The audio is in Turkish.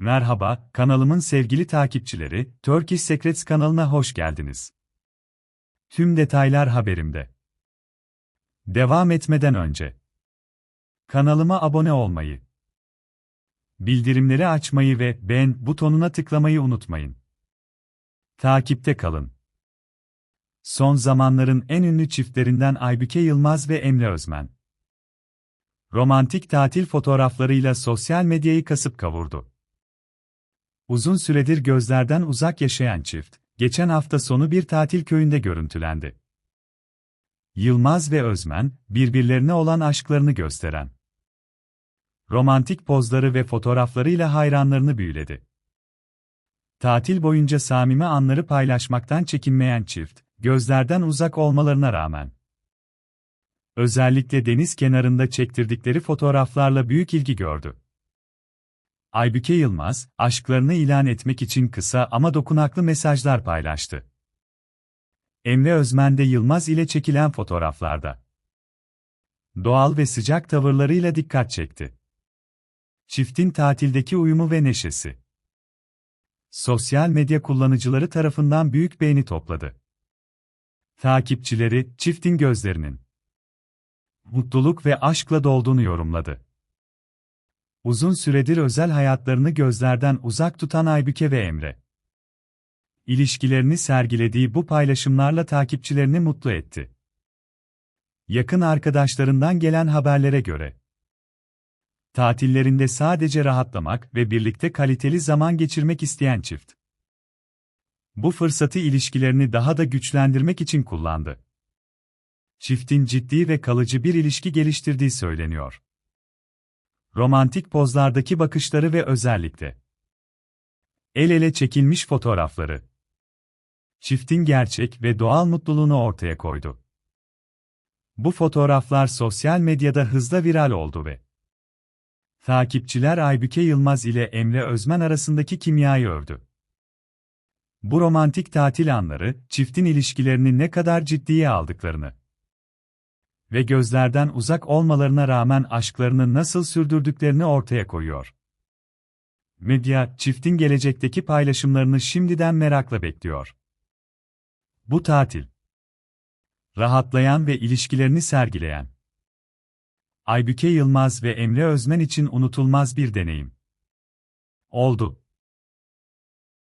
Merhaba, kanalımın sevgili takipçileri, Turkish Secrets kanalına hoş geldiniz. Tüm detaylar haberimde. Devam etmeden önce kanalıma abone olmayı, bildirimleri açmayı ve beğen butonuna tıklamayı unutmayın. Takipte kalın. Son zamanların en ünlü çiftlerinden Aybüke Yılmaz ve Emre Özmen. Romantik tatil fotoğraflarıyla sosyal medyayı kasıp kavurdu. Uzun süredir gözlerden uzak yaşayan çift, geçen hafta sonu bir tatil köyünde görüntülendi. Yılmaz ve Özmen, birbirlerine olan aşklarını gösteren romantik pozları ve fotoğraflarıyla hayranlarını büyüledi. Tatil boyunca samimi anları paylaşmaktan çekinmeyen çift, gözlerden uzak olmalarına rağmen özellikle deniz kenarında çektirdikleri fotoğraflarla büyük ilgi gördü. Aybüke Yılmaz, aşklarını ilan etmek için kısa ama dokunaklı mesajlar paylaştı. Emre Özmen de Yılmaz ile çekilen fotoğraflarda doğal ve sıcak tavırlarıyla dikkat çekti. Çiftin tatildeki uyumu ve neşesi sosyal medya kullanıcıları tarafından büyük beğeni topladı. Takipçileri, çiftin gözlerinin mutluluk ve aşkla dolduğunu yorumladı. Uzun süredir özel hayatlarını gözlerden uzak tutan Aybüke ve Emre. İlişkilerini sergilediği bu paylaşımlarla takipçilerini mutlu etti. Yakın arkadaşlarından gelen haberlere göre, tatillerinde sadece rahatlamak ve birlikte kaliteli zaman geçirmek isteyen çift. Bu fırsatı ilişkilerini daha da güçlendirmek için kullandı. Çiftin ciddi ve kalıcı bir ilişki geliştirdiği söyleniyor romantik pozlardaki bakışları ve özellikle el ele çekilmiş fotoğrafları çiftin gerçek ve doğal mutluluğunu ortaya koydu. Bu fotoğraflar sosyal medyada hızla viral oldu ve takipçiler Aybüke Yılmaz ile Emre Özmen arasındaki kimyayı övdü. Bu romantik tatil anları, çiftin ilişkilerini ne kadar ciddiye aldıklarını ve gözlerden uzak olmalarına rağmen aşklarını nasıl sürdürdüklerini ortaya koyuyor. Medya, çiftin gelecekteki paylaşımlarını şimdiden merakla bekliyor. Bu tatil rahatlayan ve ilişkilerini sergileyen Aybüke Yılmaz ve Emre Özmen için unutulmaz bir deneyim oldu.